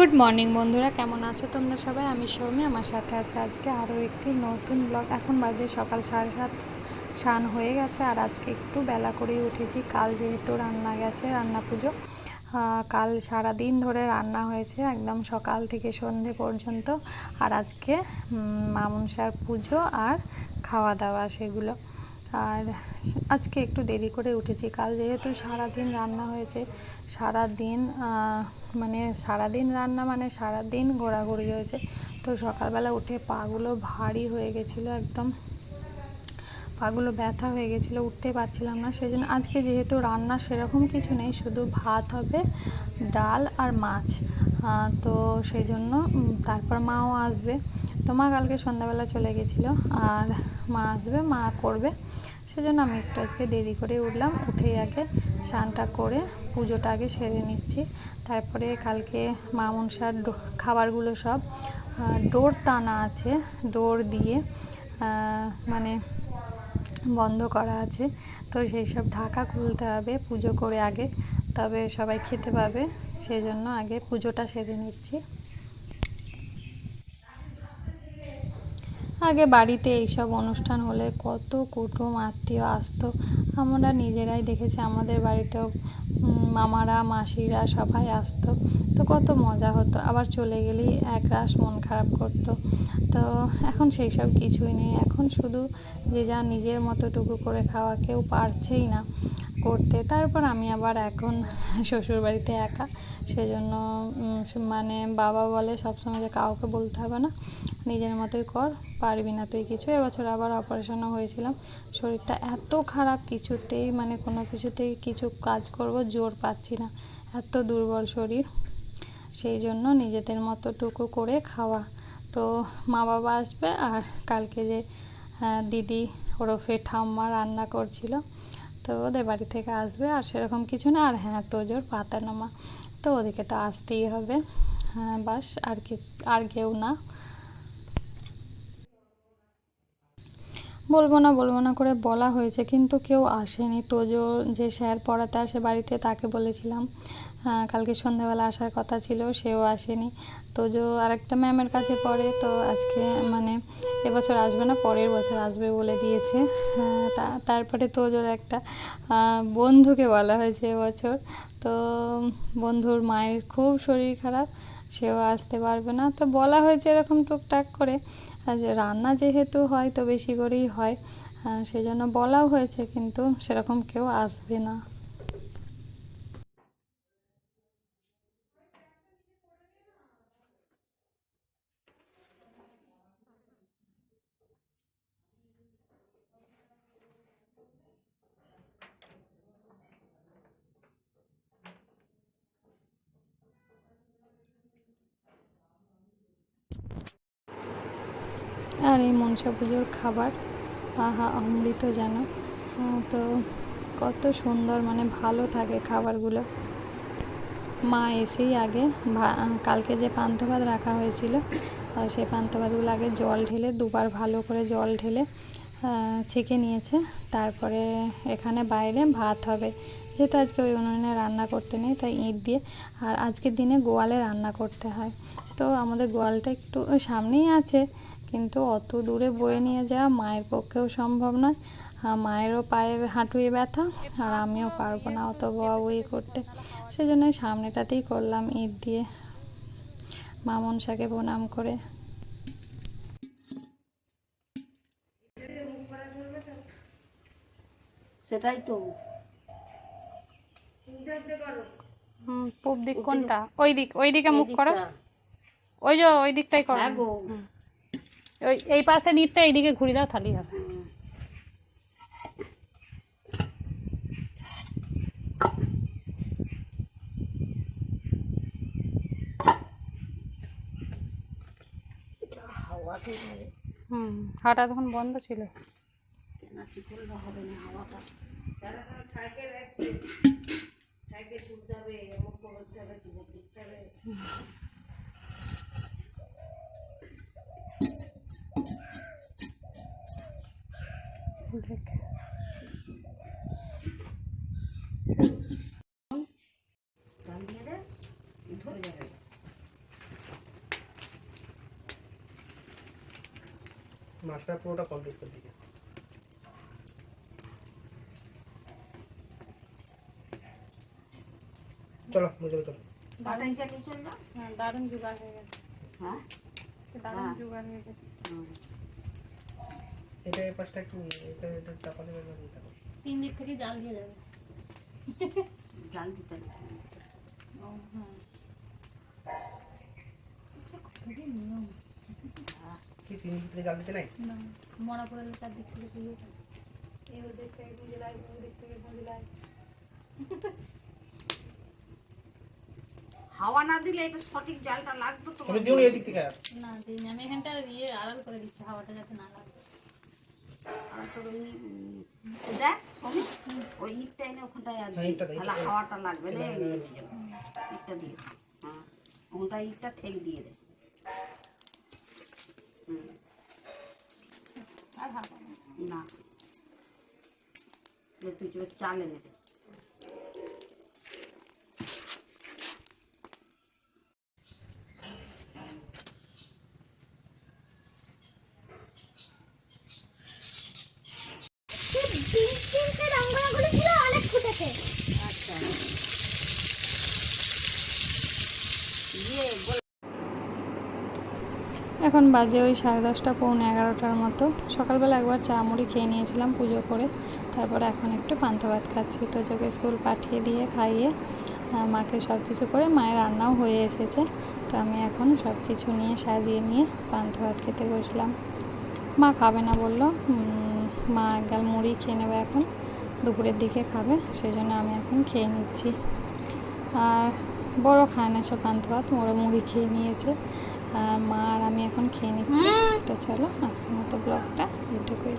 Good morning বন্ধুরা। কেমন আছো তোমরা সবাই? আমি সৌমি, আমার সাথে আছে আজকে আরও একটি নতুন ব্লগ এখন বাজে সকাল সাড়ে সাত, স্নান হয়ে গেছে, আর আজকে একটু বেলা করেই উঠেছি। কাল যেহেতু রান্না গেছে, রান্না পুজো কাল সারা দিন ধরে রান্না হয়েছে, একদম সকাল থেকে সন্ধে পর্যন্ত। আর আজকে মামনসার পুজো আর খাওয়া দাওয়া সেগুলো। আর আজকে একটু দেরি করে উঠেছি। কাল যেহেতু সারা দিন রান্না হয়েছে সারা দিন মানে সারা দিন রান্না মানে সারা দিন ঘোরাঘুরি হয়েছে। তো সকালবেলা উঠে পাগুলো ভারী হয়ে গেছিল একদম। পাগুলো ব্যথা হয়ে গেছিল, উঠতে পারছিলাম না। সেই জন্য আজকে যেহেতু রান্না সেরকম কিছু নেই, শুধু ভাত হবে, ডাল আর মাছ। তো সেই জন্য তারপর মাও আসবে। তো মা কালকে সন্ধ্যাবেলা চলে গেছিল, আর মা আসবে, মা করবে। সেজন্য আমি একটু আজকে দেরি করে উঠলাম। উঠেই আগে স্নানটা করে পুজোটা আগে সেরে নিচ্ছি। তারপরে কালকে মা মনসার ডো- খাবারগুলো সব ডোর টানা আছে। ডোর দিয়ে মানে বন্ধ করা আছে। তো সেই সব ঢাকা খুলতে হবে পুজো করে আগে। তবে সবাই খেতে পাবে। সেই জন্য আগে পুজোটা সেরে নিচ্ছি। আগে বাড়িতে এইসব অনুষ্ঠান হলে কত কুটুম আত্মীয় আসতো। আমরা নিজেরাই দেখেছি আমাদের বাড়িতেও মামারা, মাসিরা সবাই আসতো। তো কত মজা হতো। আবার চলে গেলেই এক রাস মন খারাপ করতো। তো এখন সেই সব কিছুই নেই। এখন শুধু যে যা নিজের মতোটুকু করে খাওয়া কেউ পারছেই না। করতে তারপর আমি আবার এখন শ্বশুর বাড়িতে একা। সেজন্য মানে বাবা বলে সবসময় যে কাউকে বলতে হবে না নিজের মতোই কর পারবি না তুই কিছু। এবছর আবার অপারেশনও হয়েছিলাম। শরীরটা এত খারাপ কিছুতেই মানে কোনো কিছুতেই কিছু কাজ করব জোর পাচ্ছি না। এত দুর্বল শরীর। সেই জন্য নিজেদের মতোটুকু করে খাওয়া। তো মা বাবা আসবে আর কালকে যে আহ, দিদি ওরফে ঠাম্মা রান্না করছিল তো ওদের বাড়ি থেকে আসবে আর সেরকম কিছু না। আর হ্যাঁ তোজোর পাতা নামা তো ওদেরকে তো আসতেই হবে। হ্যাঁ বাস, আর কি আর কেউ না। বলব না বলব না করে বলা হয়েছে, কিন্তু কেউ আসেনি। তোজো যে স্যার পড়াতে আসে বাড়িতে, তাকে বলেছিলাম কালকে সন্ধ্যাবেলা আসার কথা ছিল, সেও আসেনি। তোজো আরেকটা ম্যামের কাছে পড়ে, তো আজকে মানে এবছর আসবে না, পরের বছর আসবে বলে দিয়েছে। তা- তারপরে তোজোর একটা বন্ধুকে বলা হয়েছে এবছর। তো বন্ধুর মায়ের খুব শরীর খারাপ, সেও আসতে পারবে না। তো বলা হয়েছে এরকম টুকটাক করে। রান্না যেহেতু হয় তো বেশি করেই হয় সেই জন্য বলাও হয়েছে, কিন্তু সেরকম কেউ আসবে না। আর এই মনসা পুজোর খাবার, আহা, অমৃত যেন। তো কত সুন্দর মানে ভালো থাকে খাবারগুলো। মা এসেই আগে কালকে যে পান্তা ভাত রাখা হয়েছিল সেই পান্তা ভাতগুলো আগে জল ঢেলে দুবার ভালো করে জল ঢেলে ছেঁকে নিয়েছে। তারপরে এখানে বাইরে ভাত হবে। যেহেতু আজকে ওই উনুনে রান্না করতে নেই, তাই ইট দিয়ে। আর আজকের দিনে গোয়ালে রান্না করতে হয়। তো আমাদের গোয়ালটা একটু সামনেই আছে। কিন্তু অত দূরে বয়ে নিয়ে যাওয়া মায়ের পক্ষেও সম্ভব নয়। আর মায়েরও পায়ে হাঁটুয়ে ব্যথা আর আমিও পারব না অত বয়া বই করতে। সেজন্য সামনেটাতেই করলাম ইট দিয়ে। মামন শাকে প্রণাম করে। সেটাই তো। পূব দিক কোনটা? ওই দিক ওই দিকে মুখ করো। ওই যে ওই দিকটাই করো। হ্যাঁ ওই এই পাশে নিটটা, এইদিকে ঘুরে দাও তাহলেই হবে। হুম, হাওয়াটা তখন বন্ধ ছিল। হবে না হাওয়াটা দেখ মাছটা পুরোটা কমপ্লিট করে দিকে চলো বুঝে চলো। বাটাইটা নিয়ে চল না? হ্যাঁ দারুণ জোগাড় হয়ে গেছে। হ্যাঁ? দারুণ হ্যাঁ। জোগাড় হয়ে গেছে। হুম। এটা এই পাশটা একটু এটা এটা চাপা দেবে না দিতে হবে। তিন দিক থেকে জাল দিয়ে যাবে জাল দিতে হবে। ও হ্যাঁ। আচ্ছা খুবই নিয়ম? কি তিন ভিতরে জাল দিতে নাই? না মরা পড়লে চার দিক থেকে দিয়ে যাবে। এই দিক থেকে গুঁজলাই ওই দিক থেকে গুঁজলাই হাওয়া না দিলে এটা সঠিক জালটা লাগতো তো তুমি দিও না এদিক থেকে? আর। না দিই না আমি এখানটা ইয়ে আড়াল করে দিচ্ছি হাওয়াটা যাতে না লাগে। আর তোর ওই উম, দেখ সবই ওই ইটটা এনে ওখানটায় আর হ্যাঁ, দিই। ইটটা দিই। তাহলে হাওয়াটা লাগবে না এমনি হয়ে যাবে। ইটটা দিয়ে। হ্যাঁ ওটা ইটটা ঠেক দিয়ে দে। আর হাওয়া না। না এবার তুই চলে চাল এনে দে আচ্ছা ইয়ে গোল এখন বাজে ওই সাড়ে দশটা, পৌনে এগারোটার মতো। সকালবেলা একবার চা মুড়ি খেয়ে নিয়েছিলাম পুজো করে। তারপরে এখন একটু পান্তা ভাত খাচ্ছি। তো চোখে স্কুল পাঠিয়ে দিয়ে খাইয়ে মাকে সব কিছু করে মায়ের রান্নাও হয়ে এসেছে। তো আমি এখন সব কিছু নিয়ে সাজিয়ে নিয়ে পান্তা ভাত খেতে বসলাম। মা খাবে না বলল। মা এক গাল মুড়ি খেয়ে নেবে এখন। দুপুরের দিকে খাবে সেই জন্য আমি এখন খেয়ে নিচ্ছি। আর বড় খায় না সব পান্তা ভাত মোড়ে মুড়ি খেয়ে নিয়েছে। মা আর আমি এখন খেয়ে নিচ্ছি। তো চলো আজকের মতো ব্লগটা এটুকুই।